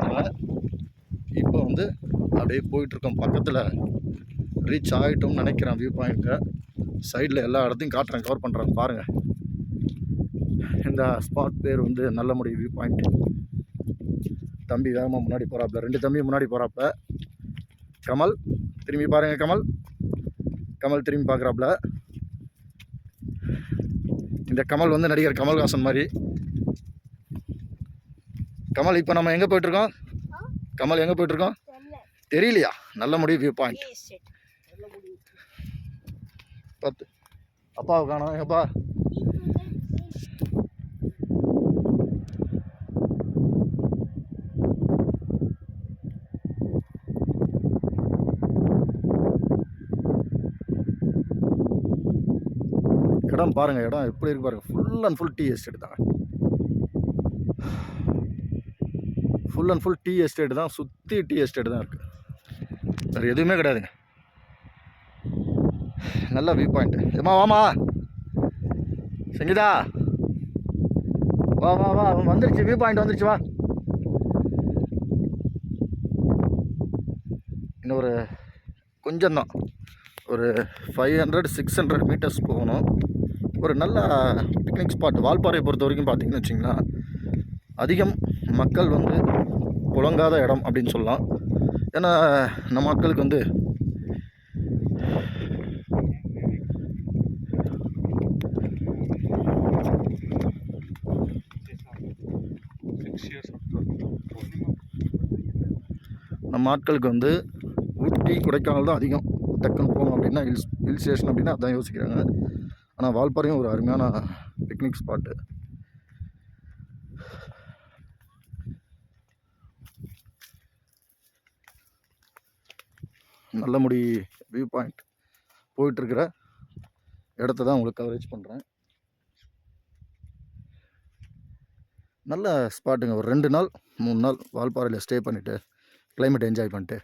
சொல்லியிருந்தேன் இப்போ வந்து அப்படியே போயிட்டுருக்கோம். பக்கத்தில் ரீச் ஆகிட்டோம்னு நினைக்கிறேன் வியூ பாயிண்ட்டை சைடில் எல்லா இடத்தையும் காட்டுறேன் கவர் பண்ணுறேன் பாருங்கள் இந்த ஸ்பாட் பேர் வந்து நல்லமுடி வியூ பாயிண்ட் தம்பி வேகமாக முன்னாடி போகிறாப்புல ரெண்டு தம்பி முன்னாடி போகிறாப்புல கமல் திரும்பி பாருங்கள் கமல். கமல் திரும்பி பார்க்குறாப்புல இந்த கமல் வந்து நடிகர் கமல்ஹாசன் மாதிரி. கமல் இப்போ நம்ம எங்கே போயிட்டுருக்கோம்? கமல் எங்கே போயிட்டுருக்கோம்? தெரியலையா? நல்ல முடி வியூ பாயிண்ட் பத்து. அப்பாவை காணோம். எங்கப்பா இடம் பாருங்க இடம் எப்படி இருக்கு பாருங்க. Full and full tea estate தாங்க full and full tea estate தான் சுற்றி டீ எஸ்டேட் தான் இருக்குது வேறு எதுவுமே கிடையாதுங்க. நல்ல வியூ பாயிண்ட்டு ஏமா வாமா சங்கீதா. வா வா வா வந்துருச்சு வியூ பாயிண்ட் வந்துருச்சு வா. இன்னும் ஒரு கொஞ்சம் தான். ஒரு five hundred six hundred meters போகணும். ஒரு நல்ல பிக்னிக் ஸ்பாட் வால்பாறையை பொறுத்த வரைக்கும் பார்த்தீங்கன்னு வச்சிங்களேன் அதிகம் மக்கள் வந்து புழங்காத இடம் அப்படின்னு சொல்லலாம். ஏன்னா நம்ம மக்களுக்கு வந்து நம்ம ஆட்களுக்கு வந்து ஊட்டி கொடைக்கானல் தான் அதிகம். டக்குன்னு போகணும் அப்படின்னா ஹில்ஸ் ஹில் ஸ்டேஷன் அப்படின்னா அதான் யோசிக்கிறாங்க. ஆனால் வால்பாறையும் ஒரு அருமையான picnic spot Nallamudi view point போயிட்டுருக்கிற இடத்த தான் உங்களுக்கு கவரேஜ் பண்ணுறேன் நல்ல ஸ்பாட்டுங்க ஒரு ரெண்டு நாள் மூணு நாள் வால்பாறையில் ஸ்டே பண்ணிவிட்டு கிளைமேட் என்ஜாய் பண்ணிட்டு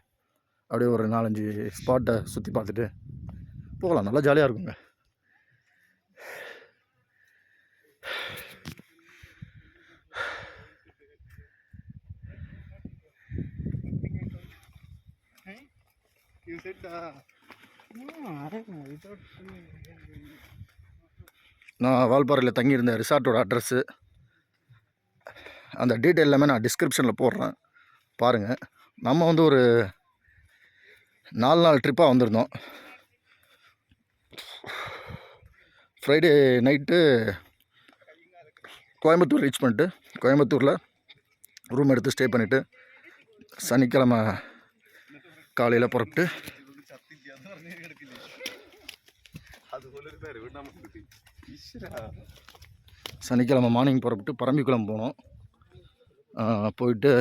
அப்படியே ஒரு நாலஞ்சு ஸ்பாட்டை சுற்றி பார்த்துட்டு போகலாம். நல்லா ஜாலியாக இருக்குங்க. You said uh, no, I don't know. Without நான் வால்பாறையில் தங்கியிருந்த ரிசார்ட்டோட அட்ரஸ்ஸு அந்த டீட்டெயில் எல்லாமே நான் டிஸ்கிரிப்ஷனில் போடுறேன். பாருங்கள் நம்ம வந்து ஒரு நாலு நாள் ட்ரிப்பாக வந்திருந்தோம். ஃப்ரைடே நைட்டு கோயம்புத்தூர் ரீச் பண்ணிட்டு கோயம்புத்தூரில் ரூம் எடுத்து ஸ்டே பண்ணிவிட்டு சனிக்கிழமை காலையில் புறப்பட்டு சனிக்கிழமை மார்னிங் புறப்பட்டு பரம்பிக்குளம் போனோம் போயிட்டு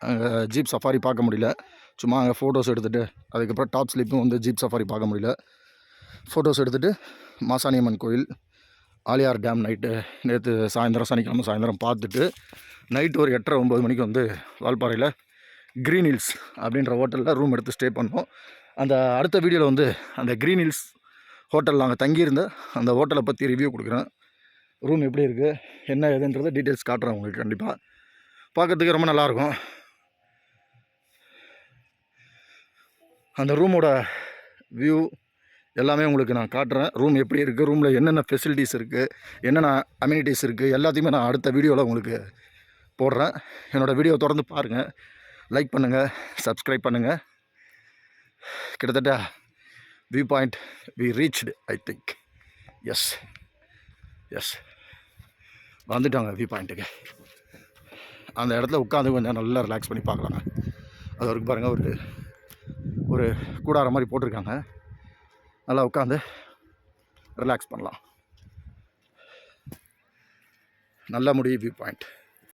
அங்கே ஜீப் சஃபாரி பார்க்க முடியல சும்மா அங்கே ஃபோட்டோஸ் எடுத்துகிட்டு அதுக்கப்புறம் டாப் ஸ்லிப்பும் வந்து ஜீப் சஃபாரி பார்க்க முடியல ஃபோட்டோஸ் எடுத்துகிட்டு மாசாணியம்மன் கோயில் ஆலியார் டேம் நைட்டு நேற்று சாயந்தரம் சனிக்கிழமை சாயந்தரம் பார்த்துட்டு நைட்டு ஒரு எட்டரை ஒம்பது மணிக்கு வந்து வால்பாறையில் க்ரீன் ஹில்ஸ் அப்படின்ற ஹோட்டலில் ரூம் எடுத்து ஸ்டே பண்ணோம். அந்த அடுத்த வீடியோவில் வந்து அந்த க்ரீன் ஹில்ஸ் ஹோட்டலில் நாங்கள் தங்கியிருந்த அந்த ஹோட்டலை பற்றி ரிவ்யூ கொடுக்குறேன். ரூம் எப்படி இருக்குது என்ன ஏதுன்றதை டீட்டெயில்ஸ் காட்டுறேன் உங்களுக்கு கண்டிப்பாக பார்க்கறதுக்கு ரொம்ப நல்லாயிருக்கும் அந்த ரூமோட வியூ எல்லாமே உங்களுக்கு நான் காட்டுறேன். ரூம் எப்படி இருக்குது ரூமில் என்னென்ன ஃபெசிலிட்டிஸ் இருக்குது என்னென்ன அம்யூனிட்டிஸ் இருக்குது எல்லாத்தையுமே நான் அடுத்த வீடியோவில் உங்களுக்கு போடுறேன். என்னோடய வீடியோ தொடர்ந்து பாருங்கள் லைக் பண்ணுங்கள் சப்ஸ்கிரைப் பண்ணுங்கள் கிட்டத்தட்ட view point we reached I think yes yes வந்துட்டாங்க வியூ பாயிண்ட்டுக்கு அந்த இடத்துல உட்காந்து கொஞ்சம் நல்லா ரிலாக்ஸ் பண்ணி பார்க்கலாங்க. அது வரைக்கும் பாருங்கள் ஒரு ஒரு கூடாரம் மாதிரி போட்டிருக்காங்க. நல்லா உட்காந்து ரிலாக்ஸ் பண்ணலாம். நல்ல முடி வியூ பாயிண்ட்